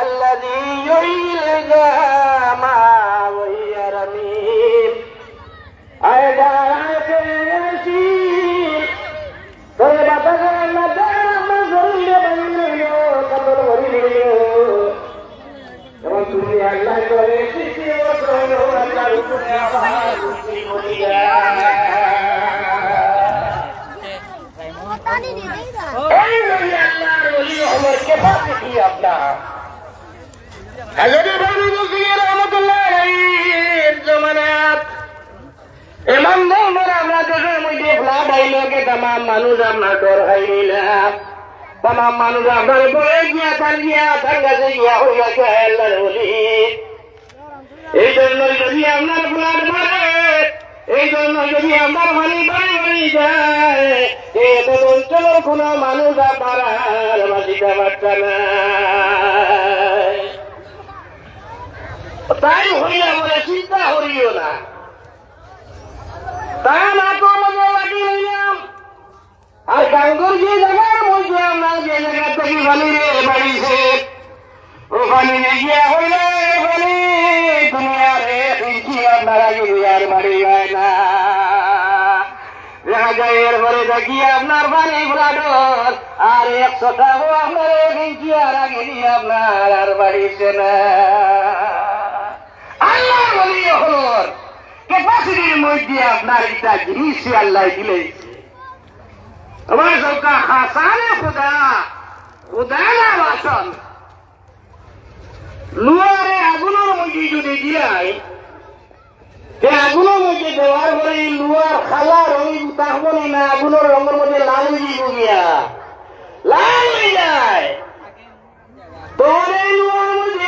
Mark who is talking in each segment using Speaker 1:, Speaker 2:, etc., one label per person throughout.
Speaker 1: الذي يحيي ما وهي رميم আয়দা আয়তের তোরে বাতাসের আল্লাহ দেয় আমার শরীরে বানিয়ে নিল কাপড় ভরি নিল এবং তুমি আল্লাহ করে সৃষ্টি ও করো আল্লাহর উপরে আবার সৃষ্টি করিয়া এই নবী আল্লাহর ওলি হলো ক্যাপাসিটি আপনার এমন ধরনের আমরা দেশের মধ্যে ফ্লাড আইলকে তামাম মানুষ আপনার ডর খাই নিলাম তামাম মানুষ আপনার বলে গিয়া তার গিয়া তার কাছে গিয়া গেছে আল্লাহর বলি এই জন্য যদি আপনার ফ্লাড মারে এই জন্য যদি আপনার পানি বাড়ি বাড়ি যায় এত অঞ্চলের কোনো মানুষ আপনার বাঁচিতে পারছে না। হইয়া বলে চিন্তা করিও না। তা না আমাদের লাগি হইলাম আর গাঙ্গুর যে জায়গার মধ্যে আমরা যে জায়গা থেকে বালি রে বাড়িছে ওখানে গিয়া হইলে বলি, দুনিয়ার পিছি আপনারা আর বাড়ি হয় না। দেখা আপনার বাড়ি ফ্লাডর আর একশো টাকা আপনার পিছি আর আগে আপনার না। বলি হলোর। ক্যাপাসিটির মধ্যে আপনার একটা জিনিস আল্লাহ দিলে তোমার সবকা হাসানে খুদা লুয়ারে খালা রঙি তাহবো না আগুনের রঙের মধ্যে লাল হয়ে গিয়া। লাল হয়ে যায়। তোর লুয়ার মধ্যে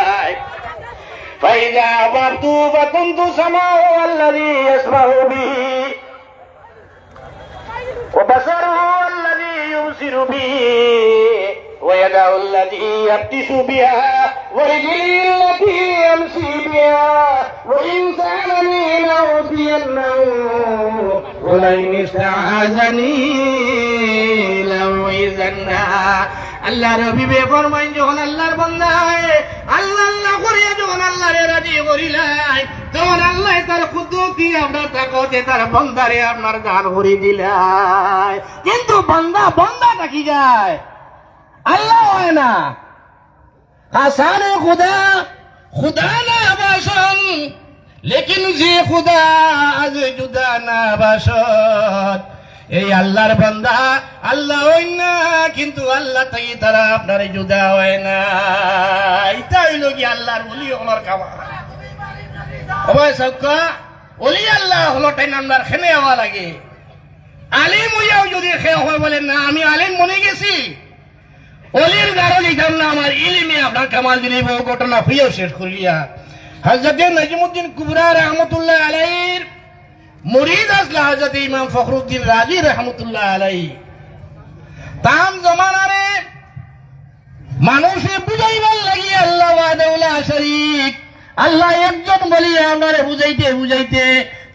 Speaker 1: فإذا أبرت فكنت سمعه الذي يسمع به وبصره الذي يبصر به ويده التي يبتس بها ورجلي التي يمشي بها وإن سألني لأعطينه ولئن استعاذني لأعيذنه আল্লাহ রবিবে ফরমাইন যখন আল্লাহর বন্ধায় আল্লাহ আল্লাহ করিয়া যখন আল্লাহরে রাজি করিলাই আল্লাহ তার কুদরতি আপনার তাকতে তার বন্দারে আপনার গান দিলাই। কিন্তু বন্দা বন্দা ডাকি যায়। আল্লাহ হয় না। হাসানে খুদা খুদা না বাসন, লেকিন যে খুদা আজ জুদা না বাসন। এই আল্লাহর বান্দা আল্লাহ হয় না, কিন্তু আল্লাহ তাই তারা আপনার জুদা হয় না। আল্লাহর বলি হলার কামা অবয় অলি আল্লাহ হলো তাই নামদার খেনে হওয়া লাগে। আলিম হইয়াও যদি খে হয় বলে, না, আমি আলিম মনে গেছি। অলির দ্বারা লিখাম না আমার ইলিমে আপনার কামাল দিলে ঘটনা হইয়াও শেষ করিয়া। হজরতে নজিমুদ্দিন কুবরা রহমতুল্লাহ আলাইর মুরিদ আসলে হজরত ইমাম ফখরুদ্দিন রাজি রহমতুল্লাহ আলাই তাম জমানারে মানুষে বুঝাইবার লাগি আল্লাহ ওয়াদাউলা শরীক আল্লাহ একজন বলিয়া আপনারে বুঝাইতে বুঝাইতে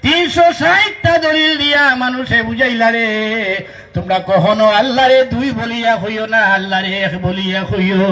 Speaker 1: তিনশো ষাটটা দলিল দিয়া মানুষে বুঝাইলা রে। তোমরা কখনো আল্লাহরে দুই বলিয়া হইও না, আল্লাহরে এক বলিয়া হইও।